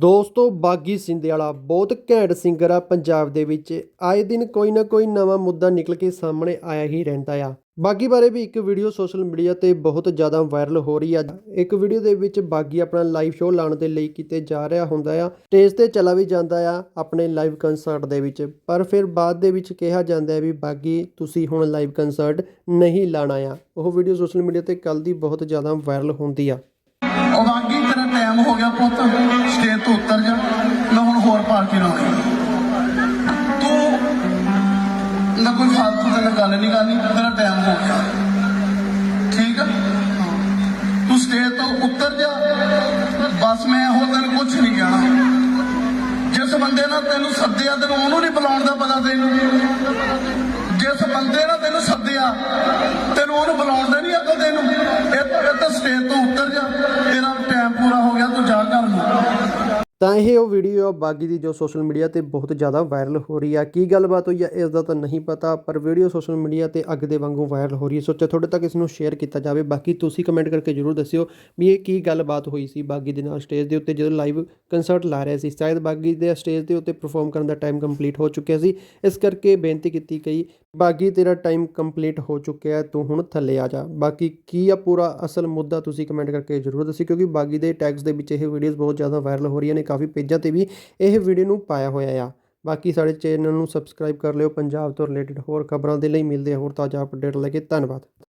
ਦੋਸਤੋ, ਬਾਗੀ ਸਿੰਧਿਆਲਾ ਬਹੁਤ ਘੈਂਟ ਸਿੰਗਰ ਆ ਪੰਜਾਬ ਦੇ ਵਿੱਚ। ਆਏ ਦਿਨ ਕੋਈ ਨਾ ਕੋਈ ਨਵਾਂ ਮੁੱਦਾ ਨਿਕਲ ਕੇ ਸਾਹਮਣੇ ਆਇਆ ਹੀ ਰਹਿੰਦਾ ਆ। ਬਾਗੀ ਬਾਰੇ ਵੀ ਇੱਕ ਵੀਡੀਓ ਸੋਸ਼ਲ ਮੀਡੀਆ ਤੇ ਬਹੁਤ ਜ਼ਿਆਦਾ ਵਾਇਰਲ ਹੋ ਰਹੀ ਆ। ਇੱਕ ਵੀਡੀਓ ਦੇ ਵਿੱਚ ਬਾਗੀ ਆਪਣਾ ਲਾਈਵ ਸ਼ੋਅ ਲਾਉਣ ਦੇ ਲਈ ਕਿਤੇ ਜਾ ਰਿਹਾ ਹੁੰਦਾ ਆ। ਸਟੇਜ ਤੇ ਚਲਾ ਵੀ ਜਾਂਦਾ ਆ ਆਪਣੇ ਲਾਈਵ ਕੰਸਰਟ ਦੇ ਵਿੱਚ। ਪਰ ਫਿਰ ਬਾਅਦ ਦੇ ਵਿੱਚ ਕਿਹਾ ਜਾਂਦਾ ਹੈ ਵੀ ਬਾਗੀ, ਤੁਸੀਂ ਹੁਣ ਲਾਈਵ ਕੰਸਰਟ ਨਹੀਂ ਲਾਣਾ ਆ। ਉਹ ਵੀਡੀਓ ਸੋਸ਼ਲ ਮੀਡੀਆ ਤੇ ਕੱਲ ਦੀ ਬਹੁਤ ਜ਼ਿਆਦਾ ਵਾਇਰਲ ਹੁੰਦੀ ਆ। ਉਹ ਵਾਂਗੀ ਤੇਰਾ ਟਾਈਮ ਹੋ ਗਿਆ ਪੁੱਤ। ਤੋਂ ਉੱਤਰ ਜਾ, ਮੈਂ ਹੁਣ ਹੋਰ ਪਾਰਟੀ ਲਾਉਣੀ ਤੂੰ ਨਾ ਕੋਈ ਫਾਲਤੂ ਦੀ ਗੱਲ ਨਹੀਂ ਕਰਨੀ ਤੇਰਾ ਟਾਈਮ ਹੋ ਗਿਆ। ਠੀਕ ਆ? ਤੂੰ ਸਟੇਜ ਤੋਂ ਉੱਤਰ ਜਾ, ਬਸ ਮੈਂ ਇਹੋ ਦਿਨ ਕੁਝ ਨਹੀਂ ਕਹਿਣਾ। ਜਿਸ ਬੰਦੇ ਨਾਲ ਤੈਨੂੰ ਸੱਦਿਆ, ਤੈਨੂੰ ਉਹਨੂੰ ਨਹੀਂ ਬੁਲਾਉਣ ਦਾ ਪਤਾ ਤੈਨੂੰ। ਜਿਸ ਬੰਦੇ ਨਾਲ ਤੈਨੂੰ ਸੱਦਿਆ, ਤੈਨੂੰ ਉਹਨੂੰ ਬੁਲਾਉਣ ਦਾ ਨਹੀਂ ਅਕਲ ਤੈਨੂੰ। ਇਹ ਤਾਂ ਸਟੇਜ ਤੋਂ ਉੱਤਰ ਜਾ, ਤੇਰਾ ਤਾਂ ਇਹ ਉਹ ਵੀਡੀਓ ਆ ਬਾਗੀ ਦੀ ਜੋ ਸੋਸ਼ਲ ਮੀਡੀਆ ਤੇ ਬਹੁਤ ਜ਼ਿਆਦਾ ਵਾਇਰਲ ਹੋ ਰਹੀ ਆ। ਕੀ ਗੱਲਬਾਤ ਹੋਈ ਆ ਇਸ ਦਾ ਤਾਂ ਨਹੀਂ ਪਤਾ, ਪਰ ਵੀਡੀਓ ਸੋਸ਼ਲ ਮੀਡੀਆ ਤੇ ਅੱਗ ਦੇ ਵਾਂਗੂ ਵਾਇਰਲ ਹੋ ਰਹੀ ਹੈ ਸੋਚਿਆ ਤੁਹਾਡੇ ਤੱਕ ਇਸ ਨੂੰ ਸ਼ੇਅਰ ਕੀਤਾ ਜਾਵੇ। ਬਾਕੀ ਤੁਸੀਂ ਕਮੈਂਟ ਕਰਕੇ ਜਰੂਰ ਦੱਸਿਓ ਵੀ ਇਹ ਕੀ ਗੱਲਬਾਤ ਹੋਈ ਸੀ ਬਾਗੀ ਦੇ ਨਾਲ ਸਟੇਜ ਦੇ ਉੱਤੇ ਜਦੋਂ ਲਾਈਵ ਕੰਸਰਟ ਲਾ ਰਹੇ ਸੀ। ਸ਼ਾਇਦ ਬਾਗੀ ਦੇ ਸਟੇਜ ਦੇ ਉੱਤੇ ਪਰਫਾਰਮ ਕਰਨ ਦਾ ਟਾਈਮ ਕੰਪਲੀਟ ਹੋ ਚੁੱਕਿਆ ਸੀ। ਇਸ ਕਰਕੇ ਬੇਨਤੀ ਕੀਤੀ ਗਈ ਬਾਗੀ ਤੇਰਾ ਟਾਈਮ ਕੰਪਲੀਟ ਹੋ ਚੁੱਕਿਆ ਤੂੰ ਹੁਣ ਥੱਲੇ ਆ ਜਾ। ਬਾਕੀ ਕੀ ਆ ਪੂਰਾ ਅਸਲ ਮੁੱਦਾ ਤੁਸੀਂ ਕਮੈਂਟ ਕਰਕੇ ਜਰੂਰ ਦੱਸਿਓ ਕਿਉਂਕਿ ਬਾਗੀ ਦੇ ਟੈਗਸ ਦੇ ਵਿੱਚ ਇਹ ਵੀਡੀਓਜ਼ ਬਹੁਤ ਜ਼ਿਆਦਾ ਵਾਇਰਲ ਹੋ ਰਹੀਆਂ ਨੇ, ਕਾਫੀ ਪੇਜਾਂ ਤੇ ਵੀ ਇਹ ਵੀਡੀਓ ਨੂੰ ਪਾਇਆ ਹੋਇਆ ਆ। ਬਾਕੀ ਸਾਡੇ ਚੈਨਲ ਨੂੰ ਸਬਸਕ੍ਰਾਈਬ ਕਰ ਲਿਓ, ਪੰਜਾਬ ਤੋਂ ਰਿਲੇਟਡ ਹੋਰ ਖਬਰਾਂ ਦੇ ਲਈ ਮਿਲਦੇ ਹੋਰ ਤਾਜ਼ਾ ਅਪਡੇਟ ਲੈ ਕੇ। ਧੰਨਵਾਦ।